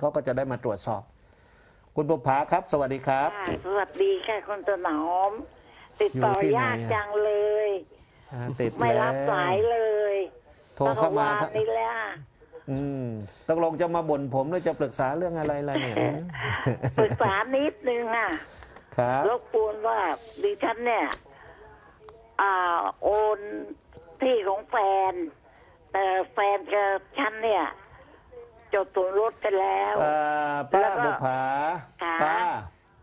เขาก็จะได้มาตรวจสอบ คุณบุภาครับ สวัสดีครับ ค่ะสวัสดีค่ะคุณถนอม ติดต่ออยู่ที่ไหนยากอะ จังเลย อ่าติดไม่แล้รับสายวเลยโทรเข้ามาตั้งแต่วานนี่แหละอืมตกลงจะมาบ่นผมหรือจะปรึกษาเรื่องอะไรล่ะเนี่ย ปรึกษานิดนึงอะ ครับ รบกวนว่าดิฉันเนี่ย อ่า โอนที่ของแฟน แต่แฟนกับฉันเนี่ย จดตัวรถไปแล้ว เอ่อป้าแล้วก็บุภาค่ะ ป้า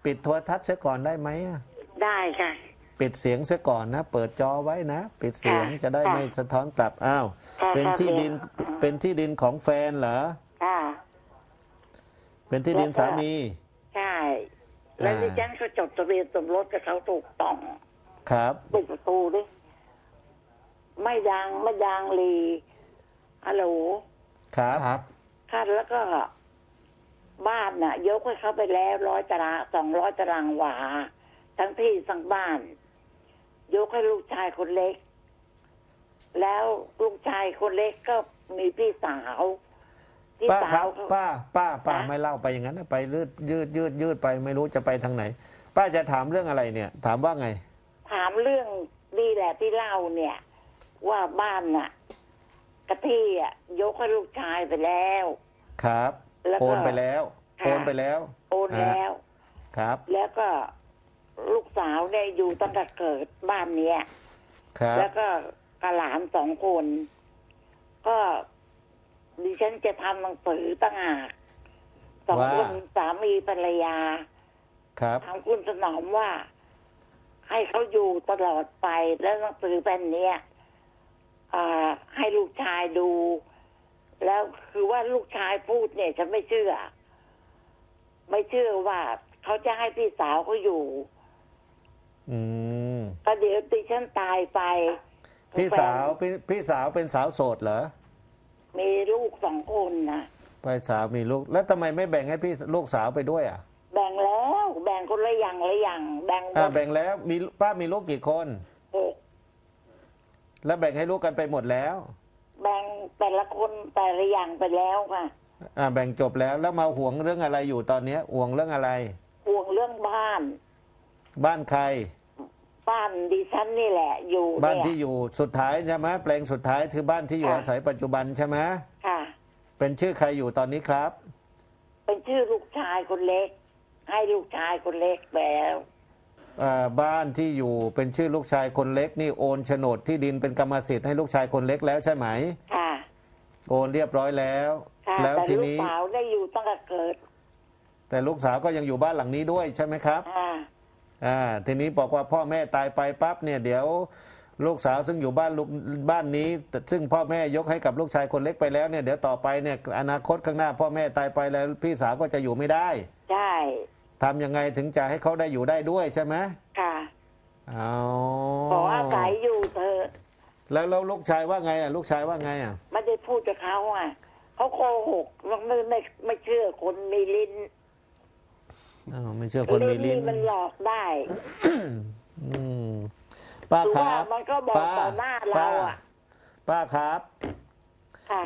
ปิดโทรทัศน์เสียก่อนได้ไหมอะได้ค่ะ ปิดเสียงเสียก่อนนะ เปิดจอไว้นะ ปิดเสียงค่ะจะได้ค่ะไม่สะท้อนกลับอ้าวค่ะเป็นค่ะที่ดินค่ะ เป็นที่ดินของแฟนเหรอค่ะ เป็นที่ดินแล้วก็ สามี ใช่ แล้วอ่า ดิฉันก็จดทะเบียนสมรสกับเขาถูกต้องครับ ปิดประตูดิไม่ดังไม่ดังลีฮัลโหล ครับ ครับค่ะ แล้วก็บ้านน่ะ ยกให้เขาไปแล้วร้อยตารางสองร้อยตารางวา ทั้งที่ทั้งบ้าน ยกให้ลูกชายคนเล็ก แล้วลูกชายคนเล็กก็มีพี่สาวพี่ป้าสาครัวบเขา ป้า ป้า ป้าฮะไม่เล่าไปอย่างนั้นนะไปยืดยืดยืดยืดไปไม่รู้จะไปทางไหน ป้าจะถามเรื่องอะไรเนี่ย ถามว่าไง ถามเรื่องนี่แหละที่เล่าเนี่ย ว่าบ้านน่ะกะที่อะยกให้ลูกชายไปแล้ว ครับแล้วก็โอนไปแล้วค่ะ โอนไปแล้วโอนแล้ว ครับ แล้วก็ลูกสาวเนี่ยอยู่ตั้งแต่เกิดบ้านเนี้ย ครับ แล้วก็กระหลานสองคน ก็ดิฉันจะทำหนังสือตั้งหากสองคนสามีภรรยาครับ ถามคุณถนอมว่า ให้เขาอยู่ตลอดไปแล้วหนังสือแผ่นเนี้ยอ่าให้ลูกชายดู แล้วคือว่าลูกชายพูดเนี่ยฉันไม่เชื่อ ไม่เชื่อว่าเขาจะให้พี่สาวเขาอยู่ อืมก็เดี๋ยวดิฉันตายไปพี่สาวแฟนพี่พี่สาวเป็นสาวโสดเหรอ มีลูกสองคนนะไปสาวมีลูก แล้วทำไมไม่แบ่งให้พี่ลูกสาวไปด้วยอะ แบ่งแล้วแบ่งคนละอย่างละอย่าง แบ่งหมอ่าดแบ่งแล้วมีป้ามีลูกกี่คนหกแล้วแบ่งให้ลูกกันไปหมดแล้ว แบ่งแต่ละคนแต่ละอย่างไปแล้วค่ะอ่าแบ่งจบแล้วแล้วมาห่วงเรื่องอะไรอยู่ตอนเนี้ยห่วงเรื่องอะไร ห่วงเรื่องบ้าน บ้านใคร บ้านดิฉันนี่แหละ อยู่บ้านเนี่ยที่อยู่สุดท้ายใช่ไหมแปลงสุดท้ายคือบ้านที่อยู่ค่ะอาศัยปัจจุบันใช่ไหมค่ะ เป็นชื่อใครอยู่ตอนนี้ครับ เป็นชื่อลูกชายคนเล็ก ให้ลูกชายคนเล็กไปแล้วอ่าบ้านที่อยู่เป็นชื่อลูกชายคนเล็ก นี่โอนโฉนดที่ดินเป็นกรรมสิทธิ์ให้ลูกชายคนเล็กแล้วใช่ไหม ค่ะ โอนเรียบร้อยแล้ว ค่ะแล้วแต่ทีลูกนี้ สาวได้อยู่ตั้งแต่เกิดแต่ลูกสาวก็ยังอยู่บ้านหลังนี้ด้วยใช่ไหมครับค่ะอ่าทีนี้บอกว่าพ่อแม่ตายไปปั๊บเนี่ยเดี๋ยวลูกสาวซึ่งอยู่บ้านลูกบ้านนี้แต่ซึ่งพ่อแม่ยกให้กับลูกชายคนเล็กไปแล้วเนี่ยเดี๋ยวต่อไปเนี่ยอนาคตข้างหน้า พ่อแม่ตายไปแล้วพี่สาวก็จะอยู่ไม่ได้ใช่ทำยังไงถึงจะให้เขาได้อยู่ได้ด้วยใช่ไหมค่ะ เอาขออาศัยอยู่เธอะแล้วแล้วลูกชายว่าไงอะลูกชายว่าไงอะไม่ได้ พูดกับเขาอะเขาโกหกไม่ไม่ไม่เชื่อคนมีลิ้นอ้าวไม่เชื่อคนมีลิ้นมันหลอกได้ อืมป้าคือคว่ารับมันก็บอกต่อหน้าเราป้าอะป้าครับ ค่ะ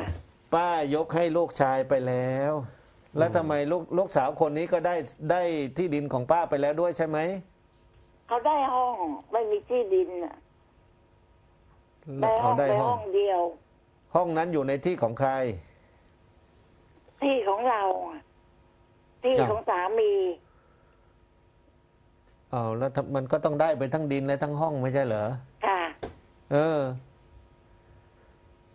ป้ายกให้ลูกชายไปแล้ว แล้วทำไมลูกลูกสาวคนนี้ก็ได้ได้ที่ดินของป้าไปแล้วด้วยใช่ไหมเขาได้ห้องไม่มีที่ดินน่ะได้ห้เอาองได้ไปห้อห้งองเดียว ห้องนั้นอยู่ในที่ของใคร ที่ของเราอะที่อ้าวของสามีอ๋อแล้วทำมันก็ต้องได้ไปทั้งดินและทั้งห้องไม่ใช่เหรอ ค่ะ เออ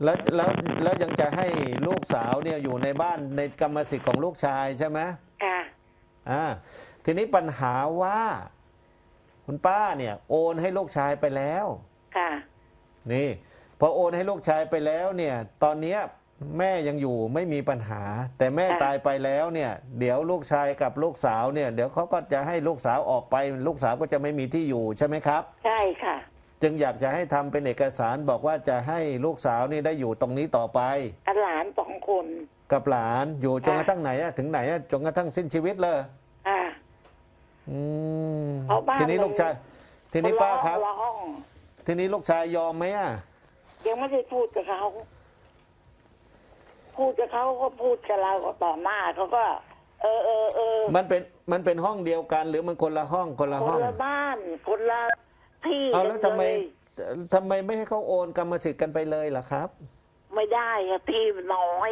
แล้วแล้วแล้วยังจะให้ลูกสาวเนี่ยอยู่ในบ้านในกรรมสิทธิ์ของลูกชายใช่ไหมค่ะ อ่า ทีนี้ปัญหาว่า คุณป้าเนี่ย โอนให้ลูกชายไปแล้ว ค่ะ นี่ พอโอนให้ลูกชายไปแล้วเนี่ยตอนเนี้ยแม่ยังอยู่ไม่มีปัญหา แต่แม่ค่ะตายไปแล้วเนี่ยเดี๋ยวลูกชายกับลูกสาวเนี่ยเดี๋ยวเขาก็จะให้ลูกสาวออกไป ลูกสาวก็จะไม่มีที่อยู่ใช่ไหมครับ ใช่ค่ะ จึงอยากจะให้ทำเป็นเอกสารบอกว่าจะให้ลูกสาวนี่ได้อยู่ตรงนี้ต่อไปกับหลานสองคนกับหลานอยู่จนกค่ะระทั่งไหนอะถึงไหนอะจนกระทั่งสิ้นชีวิตเลยค่ะอืมเพราะบ้านทีนี้ลูกชายทีนี้ป้าครับนละห้องทีนี้ลูกชายยอมไหมอะ ยังไม่ได้พูดกับเขาพูดกับเขาก็พูดกับเราก็ต่อหน้าเขาก็ เออเออเออมันเป็นมันเป็นห้องเดียวกัน หรือมันคนละห้องคนละคห้อนงละบ้านคนละที่เอาแล้วทำไมกันเลยทำไมไม่ให้เขาโอนกรรมสิทธิ์กันไปเลยล่ะครับ ไม่ได้อะที่มันน้อย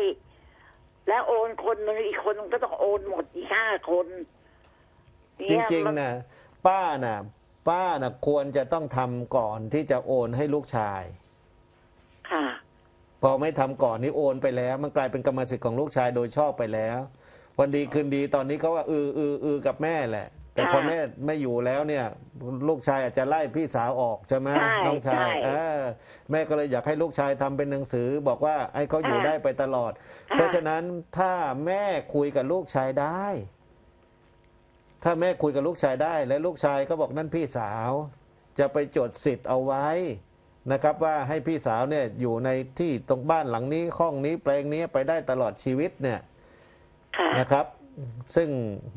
แล้วโอนคนหนึงอีกคนหนึงก็ต้องโอนหมดอีกห้าคนจเนี่ยริงมันๆนะป้าน่ะ ป้าน่ะควรจะต้องทำก่อนที่จะโอนให้ลูกชาย ค่ะ พอไม่ทำก่อนนี่โอนไปแล้ว มันกลายเป็นกรรมสิทธิ์ของลูกชายโดยชอบไปแล้ว วันดีคืนดีตอนนี้เขาว่าอืออืออือกับแม่แหละ แต่พอค่ะแม่ไม่อยู่แล้วเนี่ย ลูกชายอาจจะไล่พี่สาวออกใช่ไหมใช่น้องชายใช่เออแม่ก็เลยอยากให้ลูกชายทำเป็นหนังสือ บอกว่าให้เขาอยู่ค่ะได้ไปตลอดค่ะเพราะฉะนั้นถ้าแม่คุยกับลูกชายได้ถ้าแม่คุยกับลูกชายได้ และลูกชายก็บอกนั่นพี่สาว จะไปจดสิทธิ์เอาไว้ นะครับว่าให้พี่สาวเนี่ยอยู่ในที่ตรงบ้านหลังนี้ห้องนี้แปลงนี้ไปได้ตลอดชีวิตเนี่ยค่ะนะครับ ซึ่ง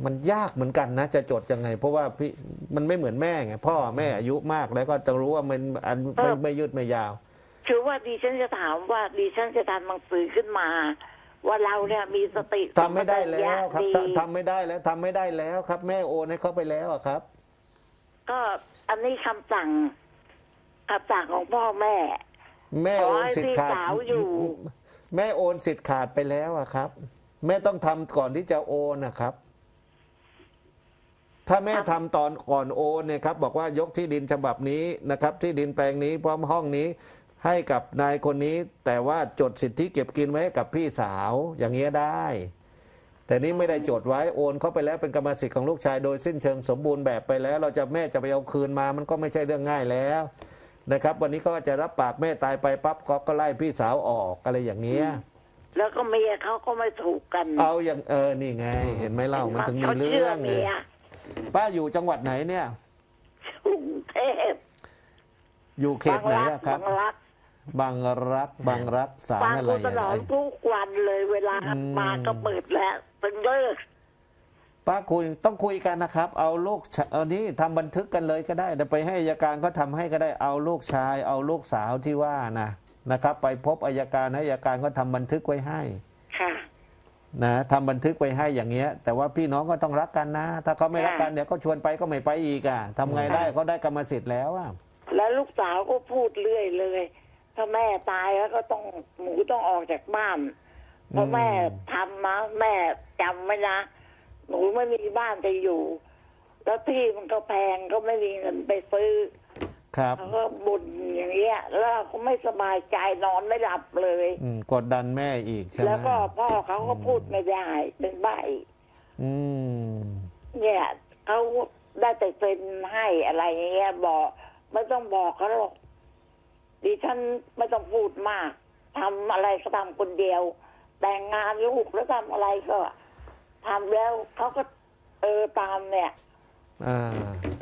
มันยากเหมือนกันนะ จะจดยังไง เพราะว่าพี่มันไม่เหมือนแม่ไงพ่อแม่อายุมากแล้วก็จะรู้ว่ามันอันไม่ไม่ยืดไม่ยาว คือว่าดิฉันจะถามว่าดิฉันจะทำหนังสือขึ้นมา ว่าเราเนี่ยมีสติทำไม่ได้แล้วครับดีทำทำไม่ได้แล้วทำไม่ได้แล้วครับ แม่โอนให้เขาไปแล้วอะครับ ก็อันนี้คำสั่ง คำสั่งของพ่อแม่ แม่โอนสิทธิ์ขาดขอให้พี่สาวอยู่ แม่โอนสิทธิ์ขาดไปแล้วอะครับ แม่ต้องทำก่อนที่จะโอนนะครับ ถ้าแม่ทำตอนก่อนโอนเนี่ยครับ บอกว่ายกที่ดินฉบับนี้นะครับ ที่ดินแปลงนี้พร้อมห้องนี้ ให้กับนายคนนี้ แต่ว่าจดสิทธิเก็บกินไว้ให้กับพี่สาวอย่างเงี้ยได้ แต่นี้ไม่ได้จดไว้โอนเข้าไปแล้วเป็นกรรมสิทธิ์ของลูกชายโดยสิ้นเชิงสมบูรณ์แบบไปแล้ว เราจะแม่จะไปเอาคืนมา มันก็ไม่ใช่เรื่องง่ายแล้ว นะครับ วันนี้ก็จะรับปากแม่ตายไปปั๊บเขาก็ไล่พี่สาวออกอะไรอย่างเงี้ยแล้วก็เมียเขาก็ไม่ถูกกันเอาอย่างเออนี่ไง เห็นไหมเล่ามันถึงมีขาเรื่ชื่องไงเมียป้าอยู่จังหวัดไหนเนี่ยกรุงเทพอยู่เขตไหนอะครับ บางรักบางรักบางรักสารบางอะไรกุศอะลไรทุกวันเลยเวลาอืมมาก็เปิดแล้วเป็นเลิก ป้าคุยต้องคุยกันนะครับ เอาลูกชเอานี่ทำบันทึกกันเลยก็ได้แต่ไปให้อายการก็ทำให้ก็ได้เอาลูกชาย เอาลูกสาวที่ว่านะนะครับ ไปพบอายการให้อายการก็ทำบันทึกไว้ให้ค่ะนะทำบันทึกไว้ให้อย่างเงี้ย แต่ว่าพี่น้องก็ต้องรักกันนะ ถ้าเขาไม่รักกันเดี๋ยวก็ชวนไปก็ไม่ไปอีกอะทำไงได้เขาได้กรรมสิทธิ์แล้วอะแล้วลูกสาวก็พูดเรื่อยเลยถ้าแม่ตายแล้วก็ต้องหนูต้องออกจากบ้านเพราะแม่ทำนะแม่จำไว้นะ หนูไม่มีบ้านจะอยู่ แล้วที่มันก็แพงก็ไม่มีเงินไปซื้อครับเขาก็บ่นอย่างเงี้ย แล้วเราก็ไม่สบายใจนอนไม่หลับเลย อืมกดดันแม่อีกใช่ไหมแล้วก็พ่อเขาก็พูดไม่ได้ เป็นใบอืมเนี่ยเขาได้แต่เซ็นให้อะไรอย่างเงี้ย บอกไม่ต้องบอกเขาหรอกดิฉันไม่ต้องพูดมากทำอะไรก็ทำคนเดียว แต่งงานลูกแล้วทำอะไรก็ ทำแล้วเขาก็เออตามเนี่ย อ่า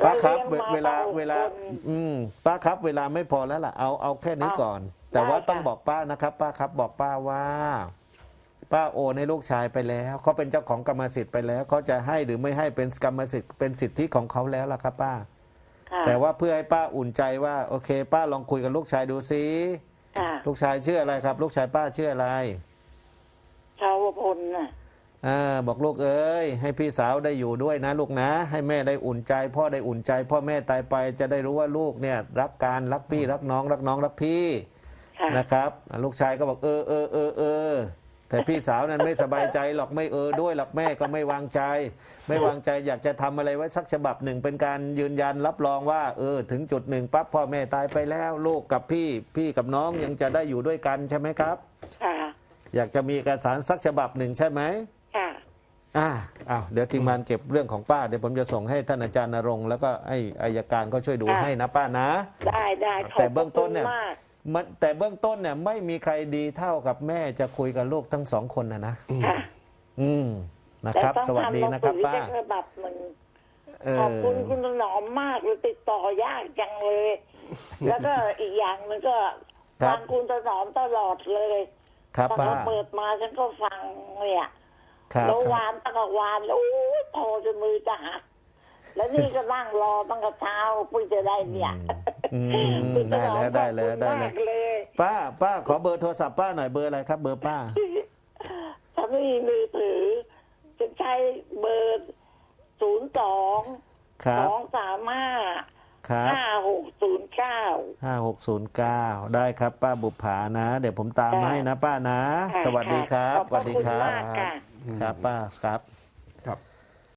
ป้าครับเราเลี้ยงมาเวลาเราเวลาคนอืมป้าครับเวลาไม่พอแล้วล่ะเอาเอาแค่นี้เอาก่อน แต่ว่าได้ค่ะต้องบอกป้านะครับ ป้าครับบอกป้าว่า ป้าโอนให้ลูกชายไปแล้วเขาเป็นเจ้าของกรรมสิทธิ์ไปแล้วเขาจะให้หรือไม่ให้เป็นกรรมสิทธิ์เป็นสิทธิของเขาแล้วล่ะครับ ป้า ค่ะแต่ว่าเพื่อให้ป้าอุ่นใจว่าโอเค ป้าลองคุยกับลูกชายดูซิค่ะลูกชายชื่ออะไรครับ ลูกชายป้าชื่ออะไร ชาวพลน่ะ อ่าบอกลูกเอ้ยให้พี่สาวได้อยู่ด้วยนะลูกนะ ให้แม่ได้อุ่นใจ พ่อได้อุ่นใจ พ่อแม่ตายไปจะได้รู้ว่าลูกเนี่ยรักการรักพี่รักน้อง รักน้องรักพี่ค่ะนะครับอะลูกชายก็บอกเออเออเออเออแต่พี่สาวนั้นไม่สบายใจหรอกไม่เออด้วยหรอกแม่ก็ไม่วางใจ ไม่วางใจอยากจะทำอะไรไว้สักฉบับหนึ่ง เป็นการยืนยันรับรองว่า เออ ถึงจุดหนึ่งปั๊บพ่อแม่ตายไปแล้ว ลูกกับพี่พี่กับน้องยังจะได้อยู่ด้วยกันใช่ไหมครับค่ะอยากจะมีเอกสารสักฉบับหนึ่งใช่ไหมค่ะ อ่าอ้าวเดี๋ยวทีมงานเก็บเรื่องของป้า เดี๋ยวผมจะส่งให้ท่านอาจารย์นรงค์แล้วก็ให้อายการก็ช่วยดูค่ะ ให้นะป้านะ ได้ได้ขอบแต่เบื้องต้นเนี่ย พระคุณมากมันแต่เบื้องต้นเนี่ยไม่มีใครดีเท่ากับแม่จะคุยกับลูกทั้งสองคนนะนะ ค่ะอืมนะครับ แต่ต้องสวัสดีนะครับทำหงสือป้าแค่ฉบับหนึ่งเอขอบคุณอคุณถนอมมากเลยติดต่อยากจังเลย แล้วก็อีกอย่างหนึงก็ครับฟังคุณถนอมตลอดเลยครับตอนป้าเขาเปิดมาฉันก็ฟังเนี่ย ครับแล้ววานตั้งแต่วานแล้วโอ้ยโทรจนมือจะหักแล้วนี่ก็นั่งรอตั้งแต่เช้าเพิ่งจะได้เนี่ยอืมคุณถได้นอมแล้วได้แล้วขอบคุณได้มากแล้วเลยป้าป้าขอเบอร์โทรศัพท์ป้าหน่อยเบอร์อะไรครับ เบอร์ป้าถ้าไม่มีมือถือจะใช้เบอร์ศูนย์สองครัสบองสามห้าครับห้าหกศูนย์เก้าห้าหกศูนย์เก้าได้ครับ ป้าบุภานะ เดี๋ยวผมตามค่ะให้นะ ป้านะ สวัสดีครับขอบสพวัระสดีคุณครับมากค่ะ ครับป้าครับ